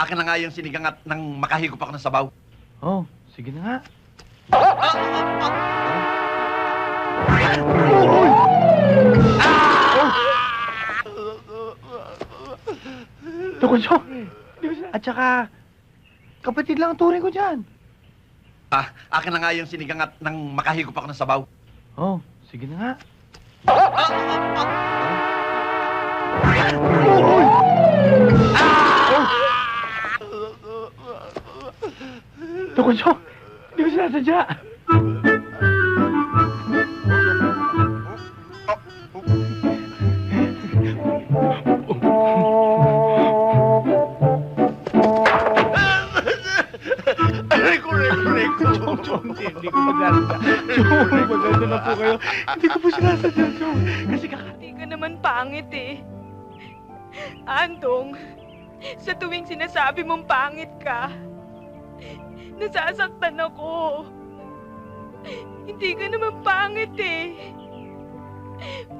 akin na nga yung sinigang at nang makahigop ako ng sabaw. Oh, sige na nga. Siya. At saka, kapatid lang ang turing ko dyan. Ah, akin na nga yung sinigang at nang makahigop ako ng sabaw. Oh, sige na nga. Siya. Hindi ko sinasadya. Hindi ko magsasadya. Chong, maganda na po kayo. Hindi ko po sinasadya, Chong. Kasi kaka... Hindi ka naman pangit eh. Andong, sa tuwing sinasabi mong pangit ka, nasasaktan ako. Hindi ka naman pangit eh.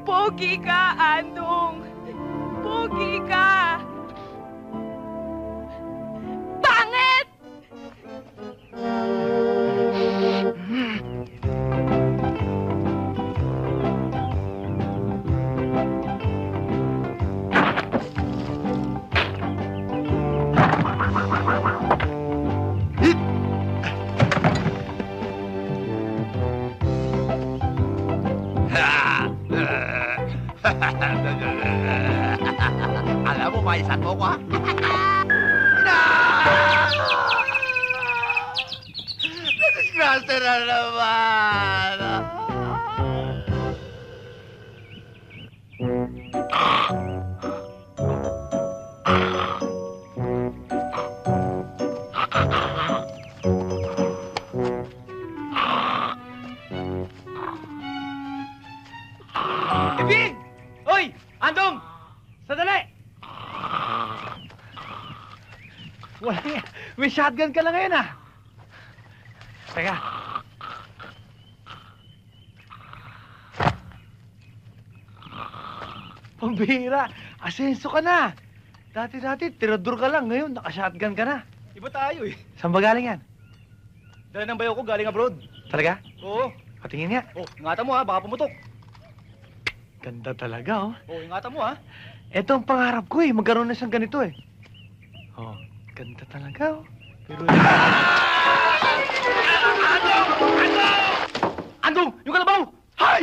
Pogi ka, Andong. Pogi ka. Nadisgrasya na naman. Ibig! Hoy! Andong! Sandali! Wala nga. May shotgun ka lang ngayon, ah. Teka. Pambihira. Asenso ka na. Dati-dati, tirador ka lang. Ngayon, naka-shotgun ka na. Iba tayo eh. Saan ba galing yan? Dala ng bayo ko galing abroad. Talaga? Oo. Patingin nga. Oh, ingatan mo ha, baka pumutok. Ganda talaga, oh. Oh, ingatan mo ha. Ito ang pangarap ko, eh. Magkaroon na siyang ganito, eh. Oh, ganda talaga, oh. Pero... Andong! Yung kalabaw! Hay!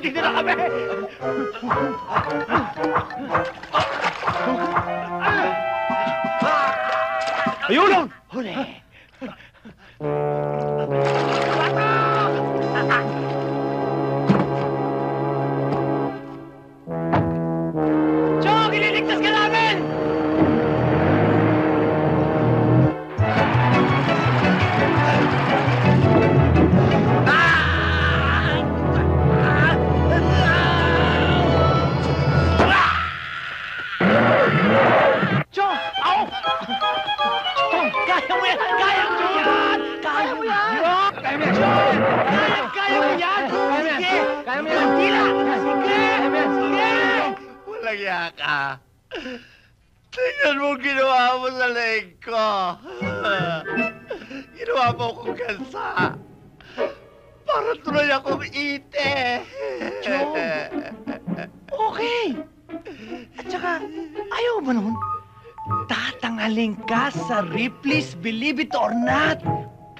Chong, nandito na kami! Ayun! Huli! Kaya mo yan! Sige! Kaya mo yan! Tila! Sige! Sige! Walang yaka. Tingnan mo ginawa mo sa leeg ko. Ginawa mo akong gansa. Para tuloy akong ite. Chong, okay. At saka, ayaw ba nun? Tatangaling ka sa Ripley's Believe It or Not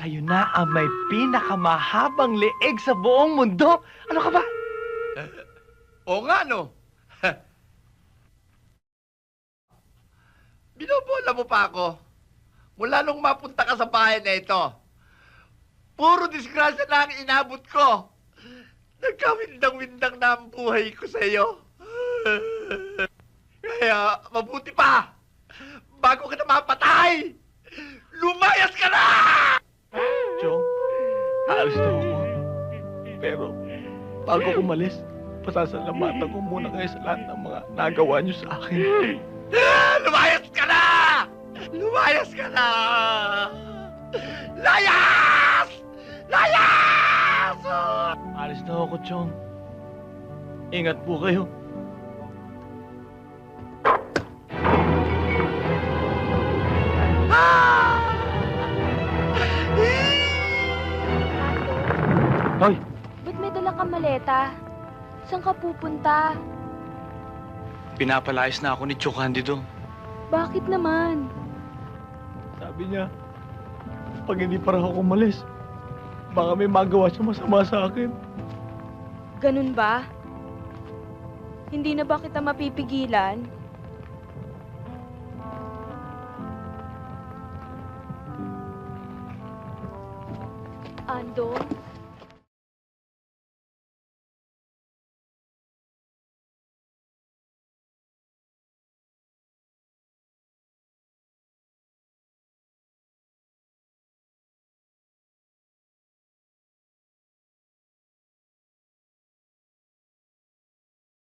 kayo na ang may pinakamahabang leeg sa buong mundo. Ano ka ba? Oo nga, no? Binobola mo pa ako. Mula nung mapunta ka sa bahay na ito. Puro disgrasya na ang inabot ko. Nagkawindang-windang na ang buhay ko sa iyo. Kaya, mabuti pa. Bago ka na mapatay, lumayas ka na! Aalis na ako. Pero, bago umalis, pasasalamatan ko muna kayo sa lahat ng mga nagawa niyo sa akin. Lumayas ka na! Lumayas ka na! Layas! Layas! Aalis na ako, Chong. Ingat po kayo. Hoy, Ba't may dala kang maleta? Saan ka pupunta? pinapalayas na ako ni Chong Candido. Bakit naman? Sabi niya, pag hindi pa raw ako umalis, baka may magawa siya masama sa akin. Ganun ba? Hindi na ba kita mapipigilan? Ando,